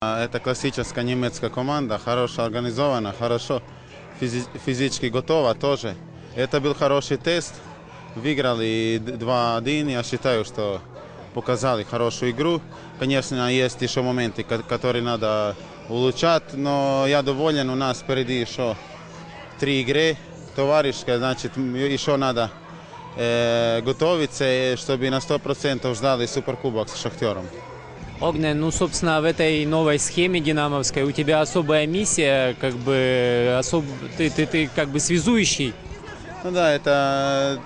А, Это классическая немецкая команда, хорошо организована, хорошо физи- физически готова тоже. Это был хороший тест. Выиграли 2-1. Я считаю, что показали хорошую игру. Конечно, есть еще моменты, ко- которые надо улучшать, но я доволен. У нас впереди еще три игры товарищеские, значит, м, еще надо э, готовиться, э, чтобы на 100% ждали Суперкубок с Шахтером. Огнен, ну, собственно, в этой новой схеме динамовской у тебя особая миссия, как бы, особ... ты, ты, ты как бы связующий. Ну да, это,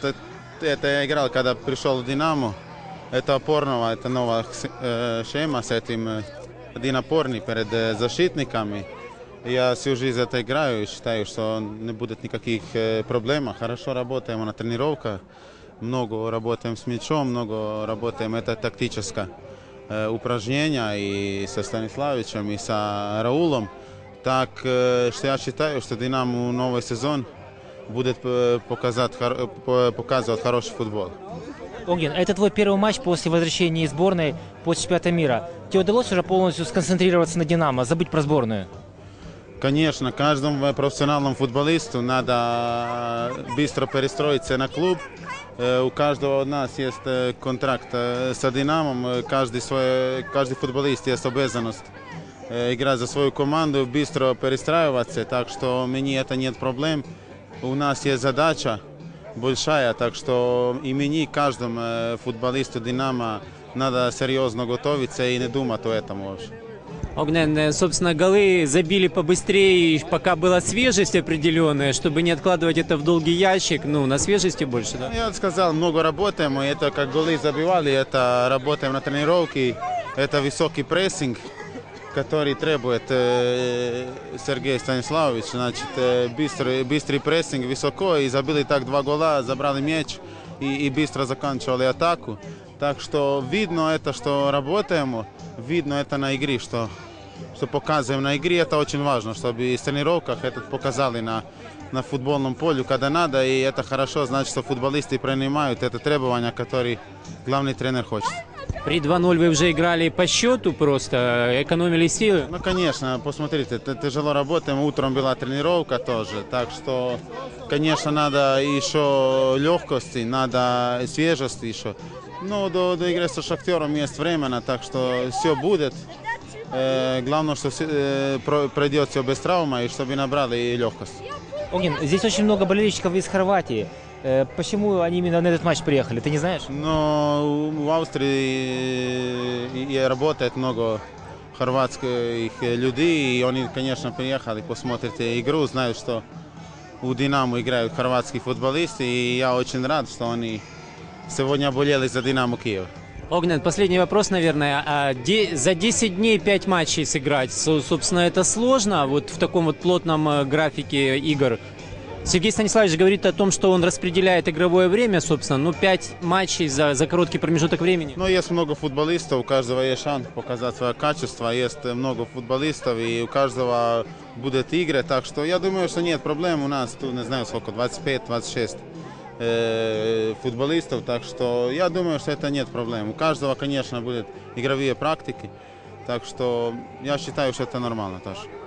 это, это я играл, когда пришел в Динамо. Это опорного, это новая э, схема с этим э, один опорный перед э, защитниками. Я всю жизнь это играю и считаю, что не будет никаких проблем. Хорошо работаем на тренировках, много работаем с мячом, много работаем, это тактическое упражнение и со Станиславичем, и с Раулом. Так что я считаю, что Динамо новый сезон будет показать, показывать хороший футбол. Огнен, это твой первый матч после возвращения из сборной по чемпионату мира. Тебе удалось уже полностью сконцентрироваться на «Динамо», забыть про сборную? Конечно, каждому профессиональному футболисту надо быстро перестроиться на клуб. Э, У каждого у нас есть э, контракт э, с Динамом. Э, Каждый, свой, каждый футболист есть обязанность э, играть за свою команду, быстро перестраиваться. Так что мне это нет проблем. У нас есть задача большая, так что и мне, каждому э, футболисту Динамо надо серьезно готовиться и не думать о этом вообще. Огнен, э, собственно, голы забили побыстрее, пока была свежесть определенная, чтобы не откладывать это в долгий ящик, ну, на свежести больше, да? Я сказал, много работаем, и это как голы забивали, это работаем на тренировке, это высокий прессинг, который требует э, Сергей Станиславович, значит, э, быстрый, быстрый прессинг, высоко, и забили так два гола, забрали мяч и, и быстро заканчивали атаку. Так что видно это, что работаем, видно это на игре, что, что показываем на игре, это очень важно, чтобы в тренировках это показали на, на футбольном поле, когда надо, и это хорошо, значит, что футболисты принимают это требования, которые главный тренер хочет. При 2-0 вы уже играли по счету просто, экономили силы. Ну, конечно, посмотрите, тяжело работаем, утром была тренировка тоже, так что, конечно, надо еще легкости, надо свежести еще. Но до, до игры со Шахтером есть время, так что все будет. Э, главное, что э, про- пройдет все без травмы, и чтобы набрали легкость. Огнен, здесь очень много болельщиков из Хорватии. Э, Почему они именно на этот матч приехали, ты не знаешь? Но в Австрии и- и работает много хорватских людей, и они, конечно, приехали посмотреть игру, знают, что у Динамо играют хорватские футболисты, и я очень рад, что они сегодня болели за Динамо Киев. Огнен, последний вопрос, наверное. А за 10 дней 5 матчей сыграть, со- собственно, это сложно вот в таком вот плотном э, графике игр? Сергей Станиславович говорит о том, что он распределяет игровое время, собственно, ну, 5 матчей за, за короткий промежуток времени. Но есть много футболистов, у каждого есть шанс показать свое качество, есть много футболистов, и у каждого будет игры, так что я думаю, что нет проблем, у нас тут, не знаю сколько, 25-26 э, футболистов, так что я думаю, что это нет проблем. У каждого, конечно, будут игровые практики, так что я считаю, что это нормально тоже.